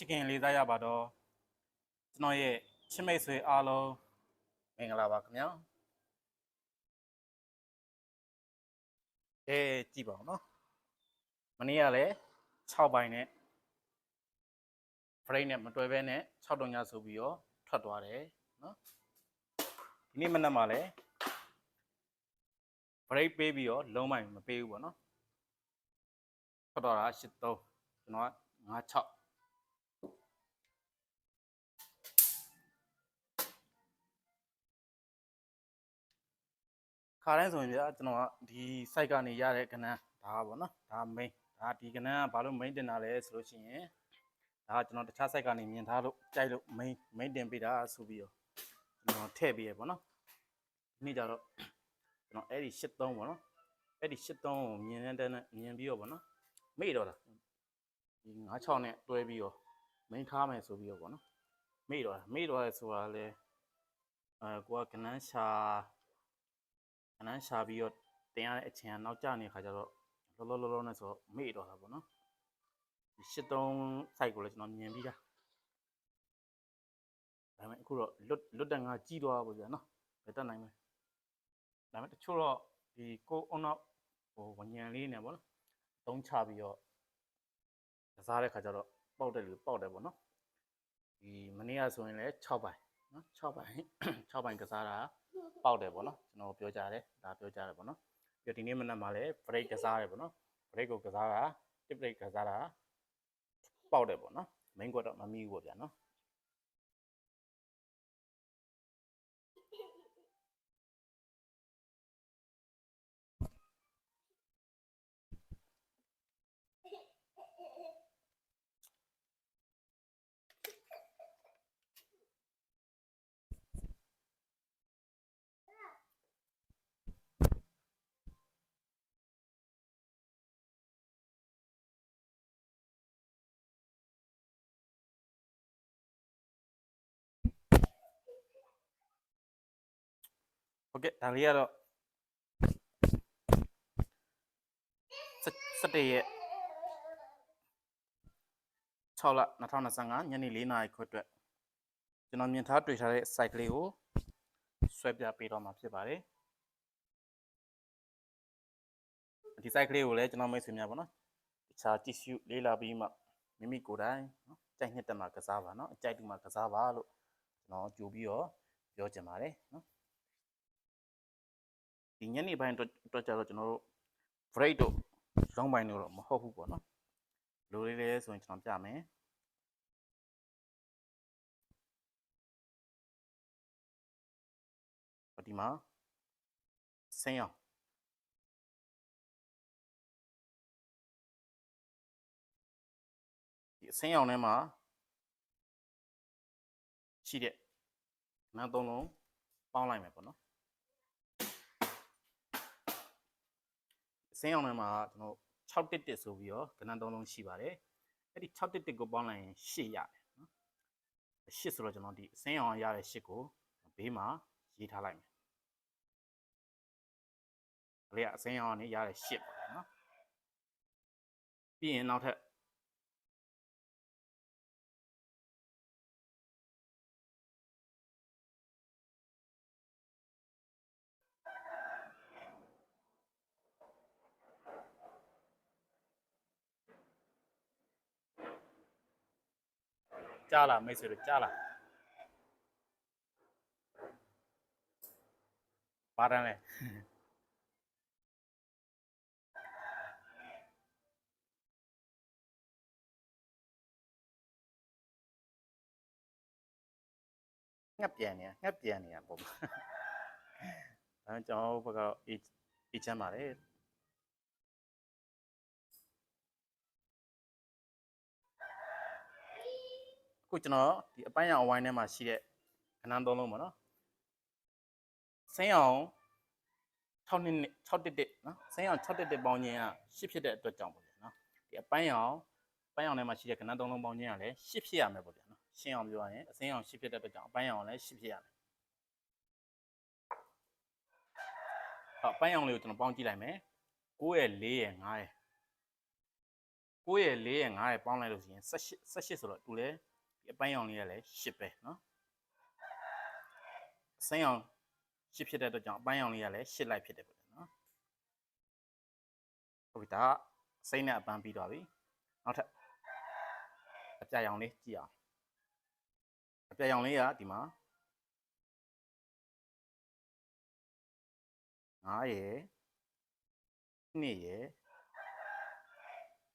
ချစ်ခင်လေးစားရပါတော့ကျွန်တော်ရဲ့ချစ်မိတ်ဆွေအားလုံးမင်္ဂလာပါခင်ဗျာအဲကြည့်ပါဦးနော်မနေ့ကလည်း6ပိုင်းနဲ့ frame နဲ့မတွဲဘဲနဲ့6တုံညဆိုပြီးတော့ထွက်သွားတယ်နော်ဒီနေ့မနက်မှာလည်း break ပေးပြီးတော့လုံးပိုင်းမပေးဘူးပေါ့နော်ထွက်သွားတာ83ကျွန်တော်က56 ခါတိုင်းဆိုရင်ဗျာကျွန်တော်ကဒီ site ကနေရတဲ့ကဏ္ဍဒါပေါ့နော်ဒါ main ဒါဒီကဏ္ဍကဘာလို့ main တင်တာလဲဆိုလို့ရှိရင်ဒါကကျွန်တော်တခြား site ကနေမြင်ထားလို့ကြိုက်လို့ main main တင်ပေးတာဆိုပြီးတော့ကျွန်တော်ထည့်ပေးရပေါ့နော်ဒီနေ့ကျတော့ကျွန်တော်အဲ့ဒီ83ပေါ့နော်အဲ့ဒီ83ကိုမြင်တဲ့နဲ့မြင်ပြီးတော့ပေါ့နော်မေ့တော့တာဒီ96နဲ့တွဲပြီးတော့ main ထားမယ်ဆိုပြီးတော့ပေါ့နော်မေ့တော့တာမေ့တော့ရဲဆိုတာလေအဲကိုကကဏ္ဍရှာ အနမ်းရှာပြီးတော့တင်ရတဲ့အချိန်ကနောက်ကျနေတဲ့ခါကျတော့လောလောလောလောနဲ့ဆိုတော့မေ့တော့တာပေါ့နော်ဒီ83 site ကိုလည်းကျွန်တော်မြင်ပြီးသားဒါပေမဲ့အခုတော့လွတ်လွတ်တန်ကကြီးသွားပါဗျာနော်ဘယ်တက်နိုင်မလဲဒါပေမဲ့တချို့တော့ဒီကိုအုံနောက်ဟိုဝညံလေးနဲ့ပေါ့နော်သုံးချပြီးတော့ကစားတဲ့ခါကျတော့ပေါက်တယ်လူပေါက်တယ်ပေါ့နော်ဒီမနေ့ကဆိုရင်လည်း6ပိုင်းနော်6ပိုင်း6ပိုင်းကစားတာ ပေါက်တယ်ပေါ့နော်ကျွန်တော်ပြောကြတယ်ဒါပြောကြတယ်ပေါ့နော်ပြီးတော့ဒီနေ့မနက်မှာလည်း break ကစားတယ်ပေါ့နော် break ကိုကစားတာ tip break ကစားတာပေါက်တယ်ပေါ့နော် main ကတော့မမီဘူးပေါ့ဗျာနော် ဟုတ်ကဲ့ဒါလေးကတော့17ရက်6လ2025ညနေ4နာရီခွဲအတွက်ကျွန်တော်မြင်ထားတွေ့ထားတဲ့ site ကလေးကိုဆွဲပြပေးတော့မှာဖြစ်ပါတယ်ဒီ site ကလေးကိုလည်းကျွန်တော်မိတ်ဆွေများပေါ့နော်တခြားကြည့်ရှုလေးလာပြီးမှမိမိကိုယ်တိုင်နော်ကြိုက်နှစ်တက်မှာကစားပါနော်အကြိုက်တူမှာကစားပါလို့ကျွန်တော်ကြိုပြီးတော့ပြောချင်ပါတယ်နော် ဒီညနေပိုင်းအတွက်အတွက်ကြတော့ကျွန်တော်တို့ break တို့ long ပိုင်းတို့တော့မဟုတ်ဘူးပေါ့နော်လိုလေးလေးဆိုရင်ကျွန်တော်ပြမယ်ဒီမှာဆင်းအောင်ဒီအဆင်းအောင်ထဲမှာရှိတဲ့နားသုံးလုံးပေါင်းလိုက်မယ်ပေါ့နော် စင်းအောင်ထဲမှာကျွန်တော်6တစ်တစ်ဆိုပြီးတော့ကဏ္ဍသုံးလုံးရှိပါတယ်အဲ့ဒီ6တစ်တစ်ကိုပေါင်းလိုက်ရင်8ရတယ်နော်8ဆိုတော့ကျွန်တော်ဒီစင်းအောင်ရတဲ့8ကိုဘေးမှာရေးထားလိုက်မယ်ဒါလေးကအစင်းအောင်ကနေရတဲ့8ပေါ့နော်ပြီးရင်နောက်ထပ် ကြားလာမိတ်ဆွေတို့ကြားလာပါတန်းလဲငှက်ပြန်နေငှက်ပြန်နေရပုံမှာဒါကြောင့်ကျွန်တော်ဘက်ကတော့အေးအေးချမ်းပါတယ် အခုကျွန်တော်ဒီအပိုင်းရောင်အဝိုင်းထဲမှာရှိတဲ့ခဏန်းသုံးလုံးပေါ့နော်ဆင်းအောင်6နှစ်6တစ်တစ်နော်ဆင်းအောင်6တစ်တစ်ပေါင်းခြင်းက10ဖြစ်တဲ့အတွက်ကြောင့်ပေါ့ဗျာနော်ဒီအပိုင်းရောင်အပိုင်းရောင်ထဲမှာရှိတဲ့ခဏန်းသုံးလုံးပေါင်းခြင်းကလည်း10ဖြစ်ရမယ်ပေါ့ဗျာနော်ရှင်းအောင်ပြောရရင်အစင်းအောင်10ဖြစ်တဲ့အတွက်ကြောင့်အပိုင်းရောင်လည်း10ဖြစ်ရမယ်ဟုတ်အပိုင်းရောင်လေးကိုကျွန်တော်ပေါင်းကြည့်လိုက်မယ်9ရဲ့4ရဲ့5ရဲ့9 9ရဲ့4ရဲ့5ရဲ့ပေါင်းလိုက်လို့ရှိရင်18 18ဆိုတော့တူလဲဒီ အပန်းရောင်လေးကလည်းရှစ်ပဲနော်ဆင်းအောင်ရှစ်ဖြစ်တဲ့အတွက်ကြောင့်အပန်းရောင်လေးကလည်းရှစ်လိုက်ဖြစ်တယ်ပေါ့နော်ဟုတ်ပြီဒါစိမ့်နဲ့အပန်းပြီးသွားပြီနောက်ထပ်အပြရောင်လေးကြည့်အောင်အပြရောင်လေးကဒီမှာ9ရယ်2ရယ်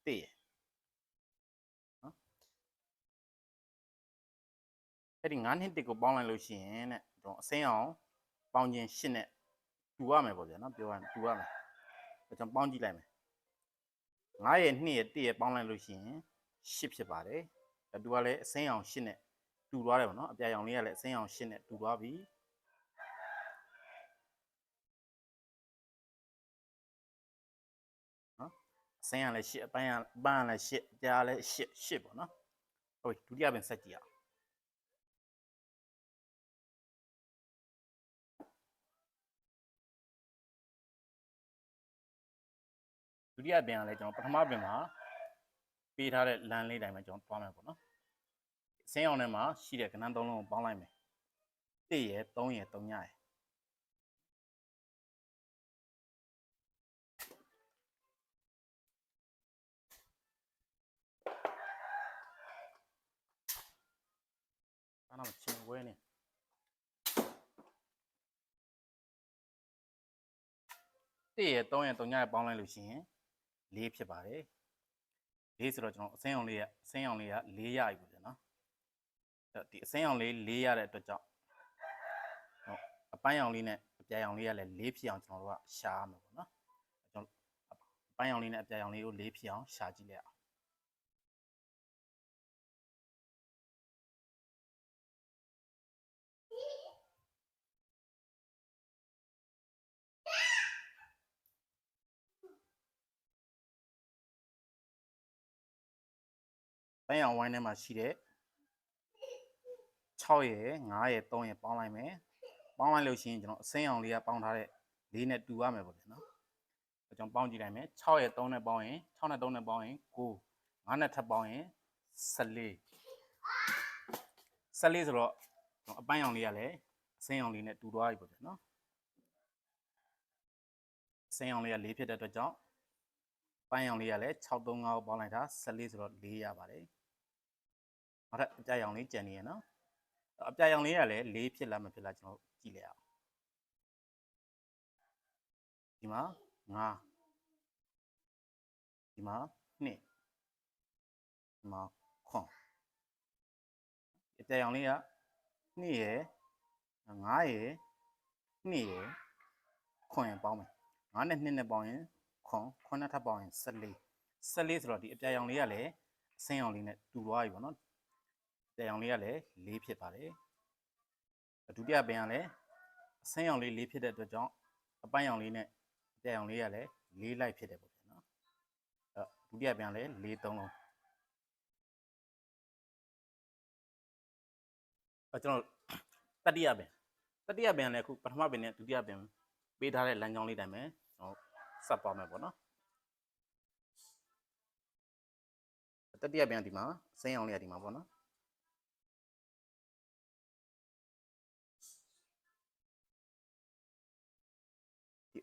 3ရယ် အဲ့ဒီ9နှစ်1ကိုပေါင်းလိုက်လို့ရှိရင်တဲ့တော့အစိမ်းအောင်ပေါင်းခြင်း8နဲ့တူရမယ်ပေါ့ဗျာနော်ပြောရရင်တူရမယ်ဒါကြောင့်ပေါင်းကြည့်လိုက်မယ်9ရယ်2ရယ်1ရယ်ပေါင်းလိုက်လို့ရှိရင်8ဖြစ်ပါတယ်ဒါတူကလည်းအစိမ်းအောင်8နဲ့တူသွားတယ်ပေါ့နော်အပြာရောင်လေးကလည်းအစိမ်းအောင်8နဲ့တူသွားပြီအစင်းရလည်းရှစ်အပိုင်းရပန်းရလည်းရှစ်အကြားလည်းရှစ်ရှစ်ပေါ့နော်ဟုတ်ပြီဒုတိယပင်ဆက်ကြည့်အောင် တိယပင်ကလည်းကျွန်တော်ပထမပင်မှာပေးထားတဲ့လမ်းလေးတိုင်းမှာကျွန်တော်တွားမယ်ပေါ့နော်အစင်းအောင်ထဲမှာရှိတဲ့ကဏ္ဍသုံးလုံးကိုပေါင်းလိုက်မယ်1ရယ်3ရယ်3ညရယ်အဲ့တော့ချင်းဝဲနေတည့်ရ3ရ3ညရပေါင်းလိုက်လို့ရှိရင် 4ဖြစ်ပါတယ်4ဆိုတော့ကျွန်တော်အစင်းအောင်လေးရအစင်းအောင်လေးက4ရပြီပေါ့ဗျာနော်အဲ့ဒီအစင်းအောင်လေး4ရတဲ့အတွက်ကြောင့်ဟုတ်အပိုင်းအောင်လေးနဲ့အပြာရောင်လေးကလည်း4ဖြစ်အောင်ကျွန်တော်တို့ကရှားမှာပေါ့နော်ကျွန်တော်အပိုင်းအောင်လေးနဲ့အပြာရောင်လေးကို4ဖြစ်အောင်ရှားကြည့်လိုက်အောင် န်းရောင်ဝိုင်းထဲမှာရှိတဲ့6ရယ်9ရယ်3ရယ်ပေါင်းလိုက်မယ်ပေါင်းလိုက်လို့ရှိရင်ကျွန်တော်အစင်းအောင်လေးကပေါင်းထားတဲ့၄နဲ့တူရမယ်ပေါ့ဗျာနော်အဲကျွန်တော်ပေါင်းကြည့်လိုက်မယ်6ရယ်3နဲ့ပေါင်းရင်6နဲ့3နဲ့ပေါင်းရင်9 9နဲ့ထပ်ပေါင်းရင်14 14ဆိုတော့ကျွန်တော်အပန်းရောင်လေးကလည်းအစင်းအောင်လေးနဲ့တူသွားပြီပေါ့ဗျာနော်အစင်းအောင်လေးက4ဖြစ်တဲ့အတွက်ကြောင့်ပန်းရောင်လေးကလည်း635ကိုပေါင်းလိုက်တာ14ဆိုတော့4ရပါတယ် နောက်ထပ်အပြာရောင်လေးကြံနေရနော်အပြာရောင်လေးကလည်း4ဖြစ်လားမဖြစ်လားကျွန်တော်ကြည့်လိုက်အောင်ဒီမှာ5ဒီမှာ2ဒီမှာခွန်အပြာရောင်လေးက2ရယ်5ရယ်2ရယ်ခွန်ရယ်ပေါင်းမယ်5နဲ့2နဲ့ပေါင်းရင်ခွန်ခွန်နဲ့ထပ်ပေါင်းရင်14 14ဆိုတော့ဒီအပြာရောင်လေးကလည်းအဆင်းရောင်လေးနဲ့တူသွားပြီပေါ့နော် အပြာရောင်လေးကလည်း4ဖြစ်ပါတယ်ဒုတိယပင်ကလည်းအဆင်းရောင်လေး4ဖြစ်တဲ့အတွက်ကြောင့်အပန်းရောင်လေးနဲ့အပြာရောင်လေးကလည်း4လိုက်ဖြစ်တယ်ပေါ့ဗျာနော်အဲဒုတိယပင်ကလည်း4သုံးလုံးအဲကျွန်တော်တတိယပင်တတိယပင်လည်းအခုပထမပင်နဲ့ဒုတိယပင်ပေးထားတဲ့လမ်းကြောင်းလေးတိုင်းပဲကျွန်တော်ဆက်သွားမယ်ပေါ့နော်တတိယပြန်ဒီမှာစိမ်းအောင်လေးကဒီမှာပေါ့နော်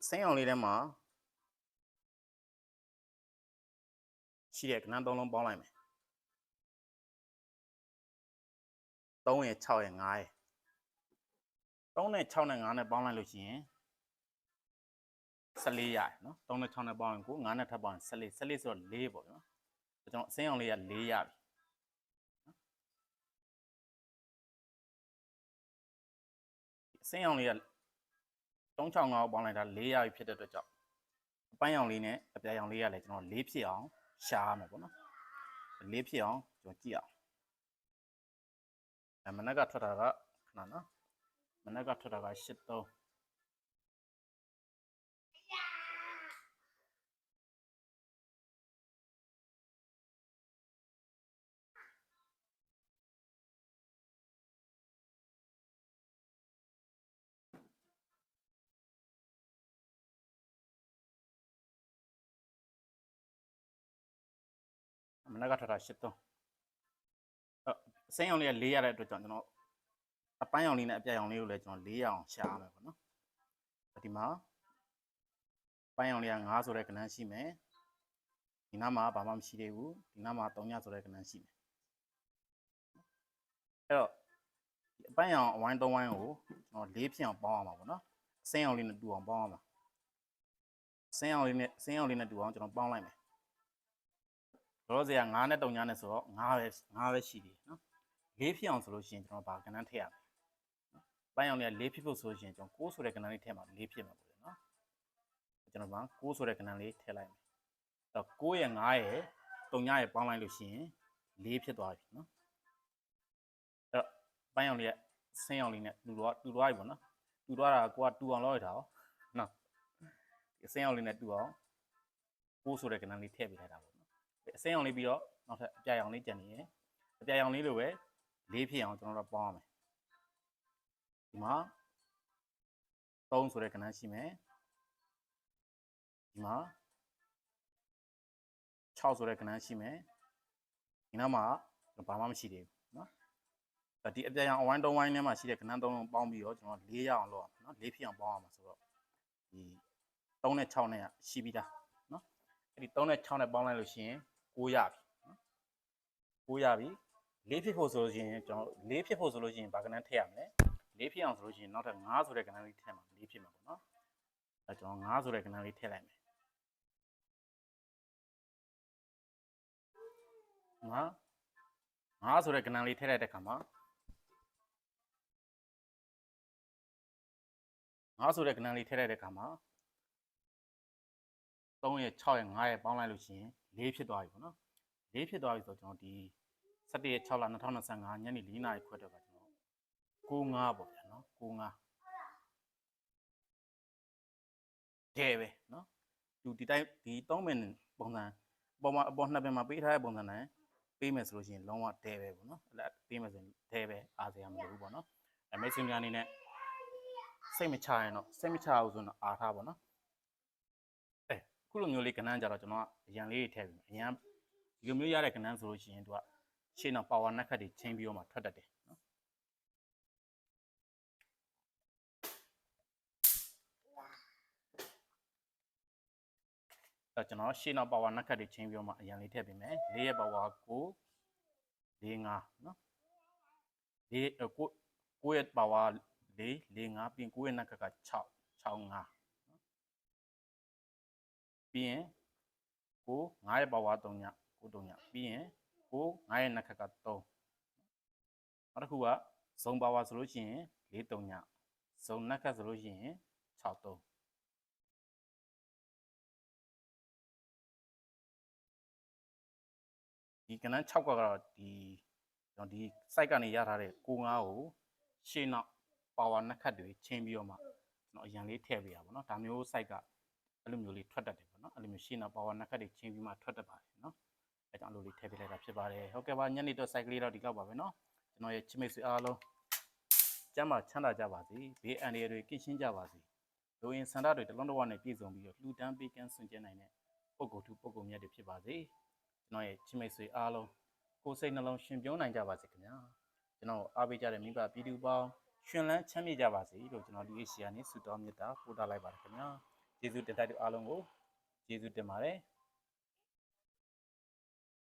စိမ်းအောင်လေးထဲမှာရှိတဲ့ကဏ္ဍသုံးလုံးပေါင်းလိုက်မယ်3ရယ်6ရယ်5ရယ်3နဲ့6နဲ့5နဲ့ပေါင်းလိုက်လို့ရှိရင်14ရတယ်နော်3နဲ့6နဲ့ပေါင်းရင်ကို9နဲ့ထပ်ပေါင်းရင်14 14ဆိုတော့4ပေါ့နော်ဒါကြောင့်အစင်းအောင်လေးက4ရပြီအစင်းအောင်လေးက 365ကိုပေါင်းလိုက်တာ4ရပြီဖြစ်တဲ့အတွက်ကြောင့်အပန်းရောင်လေးနဲ့အပြာရောင်လေးကလည်းကျွန်တော်4ဖြစ်အောင်ရှားရမယ်ပေါ့နော်4ဖြစ်အောင်ကျွန်တော်ကြည့်အောင်အမနက်ကထွက်တာကခဏနော်မနက်ကထွက်တာက83 နက်ကထွက်တာ83အအစိမ်းအောင်လေးက4ရတဲ့အတွက်ကြောင့်ကျွန်တော်အပန်းအောင်လေးနဲ့အပြာရောင်လေးကိုလည်းကျွန်တော်4ရအောင်ရှာရမယ်ပေါ့နော်ဒီမှာအပန်းအောင်လေးက9ဆိုတဲ့ကဏ္ဍရှိမယ်ဒီနားမှာဘာမှမရှိသေးဘူးဒီနားမှာ3ညဆိုတဲ့ကဏ္ဍရှိမယ်အဲ့တော့ဒီအပန်းအောင်အဝိုင်း3ဝိုင်းကိုကျွန်တော်၄ဖြစ်အောင်ပေါင်းအောင်ပါပေါ့နော်အစိမ်းအောင်လေးနဲ့တူအောင်ပေါင်းအောင်ပါအစိမ်းအောင်လေးနဲ့အစိမ်းအောင်လေးနဲ့တူအောင်ကျွန်တော်ပေါင်းလိုက်မယ် လောလောဆယ်က9နဲ့3ညနဲ့ဆိုတော့9ပဲ9ပဲရှိသေးတယ်နော်၄ဖြစ်အောင်ဆိုလို့ရှိရင်ကျွန်တော်ဗာကဏ္ဍထည့်ရမယ်နော်ပိုင်းအောင်လေးက၄ဖြစ်ဖို့ဆိုလို့ရှိရင်ကျွန်တော်6ဆိုတဲ့ကဏ္ဍလေးထည့်မှာ၄ဖြစ်မှာပေါ့လေနော်ကျွန်တော်ဗာ6ဆိုတဲ့ကဏ္ဍလေးထည့်လိုက်မယ်အဲ့တော့6ရဲ့9ရဲ့3ညရဲ့ပေါင်းလိုက်လို့ရှိရင်၄ဖြစ်သွားပြီနော်အဲ့တော့ပိုင်းအောင်လေးကဆင်းအောင်လေးနဲ့တူတော့တူသွားပြီပေါ့နော်တူသွားတာကိုကတူအောင်လုပ်ရတာဟောနော်ဒီဆင်းအောင်လေးနဲ့တူအောင်6ဆိုတဲ့ကဏ္ဍလေးထည့်ပေးလိုက်တာပေါ့ အစိမ်းအောင်လေးပြီးတော့နောက်ထပ်အပြာရောင်လေးကြံနေရယ်အပြာရောင်လေးလိုပဲလေးဖြစ်အောင်ကျွန်တော်တို့ပေါင်းရမယ်ဒီမှာ3ဆိုတဲ့ကဏ္ဍရှိမယ်ဒီမှာ6ဆိုတဲ့ကဏ္ဍရှိမယ်ဒီနောက်မှာဘာမှမရှိသေးဘူးเนาะဒီအပြာရောင်အဝိုင်း3ဝိုင်းထဲမှာရှိတဲ့ကဏ္ဍ3လုံးပေါင်းပြီးတော့ကျွန်တော်4ရအောင်လုပ်ရမယ်เนาะ4ဖြစ်အောင်ပေါင်းရမှာဆိုတော့ဒီ3နဲ့6နဲ့ရှိပြီးသားเนาะ အဲ့ဒီ3နဲ့6နဲ့ပေါင်းလိုက်လို့ရှိရင်9ရပြီနော်9ရပြီ4ဖြစ်ဖို့ဆိုလို့ရှိရင်ကျွန်တော်4ဖြစ်ဖို့ဆိုလို့ရှိရင်ဘာကဏ္ဍထည့်ရမလဲ4ဖြစ်အောင်ဆိုလို့ရှိရင်နောက်ထပ်5ဆိုတဲ့ကဏ္ဍလေးထည့်မှာ4ဖြစ်မှာပေါ့နော်အဲကျွန်တော်5ဆိုတဲ့ကဏ္ဍလေးထည့်လိုက်မယ်ငါ5ဆိုတဲ့ကဏ္ဍလေးထည့်လိုက်တဲ့ခါမှာ5ဆိုတဲ့ကဏ္ဍလေးထည့်လိုက်တဲ့ခါမှာ 3ရဲ့6ရဲ့5ရဲ့ပေါင်းလိုက်လို့ရှိရင်၄ဖြစ်သွားပြီပေါ့နော်၄ဖြစ်သွားပြီဆိုတော့ကျွန်တော်ဒီ17ရက်6လ2025ညနေ4နာရီခွဲတော့ကကျွန်တော်95ပေါ့ဗျာနော်95ဒဲပဲနော်သူဒီတိုင်းဒီ3မိနစ်ပုံစံအပေါ်မှာအပေါ်နှစ်ပင်မှာပေးထားတဲ့ပုံစံနဲ့ပေးမယ်ဆိုလို့ရှိရင်လုံးဝဒဲပဲပေါ့နော်အဲ့ဒါပေးမယ်ဆိုရင်ဒဲပဲအားစရာမလိုဘူးပေါ့နော်အမေစင်များအနေနဲ့စိတ်မချရင်တော့စိတ်မချအောင်ဆိုတော့အားထားပေါ့နော် ခုလိုမျိုးလေးကဏ္ဍကြတော့ကျွန်တော်ကအရန်လေးတွေထည့်ပြီးအရန်ဒီလိုမျိုးရတဲ့ကဏ္ဍဆိုလို့ရှိရင်သူကရှေ့နောက်ပါဝါနက်ခတ်တွေချင်းပြီးတော့မှထွက်တတ်တယ်နော်အဲကျွန်တော်ရှေ့နောက်ပါဝါနက်ခတ်တွေချင်းပြီးတော့မှအရန်လေးထည့်ပေးမယ်၄ရဲ့ပါဝါ9၄5နော်၄ကိုကိုရဲ့ပါဝါ၄၄5ပြီးကိုရဲ့နက်ခတ်က6 6 5 ပြီးရင်ကို9ရဲ့ပါဝါ3ညကို3ညပြီးရင်ကို9ရဲ့နက်ခက်က3နောက်တစ်ခုကဇုံပါဝါဆိုလို့ရှိရင်4 3ညဇုံနက်ခက်ဆိုလို့ရှိရင်6 3ဒီကနန်း6ကတော့ဒီကျွန်တော်ဒီ site ကနေရထားတဲ့ကို9ကိုရှေ့နောက်ပါဝါနက်ခတ်တွေချင်းပြီးတော့မှကျွန်တော်အရင်လေးထည့်ပေးရပါတော့ဒါမျိုး site က အဲ့လိုမျိုးလေးထွက်တတ်တယ်ပေါ့နော်အဲ့လိုမျိုးရှင်းတော့ power နှစ်ခက်တွေချင်းပြီးမှထွက်တတ်ပါတယ်နော်အဲကြောင့်အဲ့လိုလေးထည့်ပေးလိုက်တာဖြစ်ပါတယ်ဟုတ်ကဲ့ပါညနေတော့ cycle လေးတော့ဒီလောက်ပါပဲနော်ကျွန်တော်ရဲ့ချစ်မိတ်ဆွေအားလုံးကျမ်းမာချမ်းသာကြပါစေဘေးအန္တရာယ်တွေကင်းရှင်းကြပါစေလူရင်စန္ဒတွေတလုံးတစ်ဝနဲ့ပြည့်စုံပြီးတော့လှူဒန်းပေးကမ်းဆွင်ကျဲနိုင်တဲ့ပုဂ္ဂိုလ်သူပုဂ္ဂိုလ်မြတ်တွေဖြစ်ပါစေကျွန်တော်ရဲ့ချစ်မိတ်ဆွေအားလုံးကိုယ်စိတ်နှလုံးရှင်ပြုံးနိုင်ကြပါစေခင်ဗျာကျွန်တော်အားပေးကြတဲ့မိဘပြည်သူပေါင်းရှင်လန်းချမ်းမြေ့ကြပါစေလို့ကျွန်တော်ဒီအစီအကနေဆုတောင်းမေတ္တာပို့တာလိုက်ပါတယ်ခင်ဗျာ ကျေးဇူးတင်တိုက်တဲ့အားလုံးကိုကျေးဇူးတင်ပါတယ်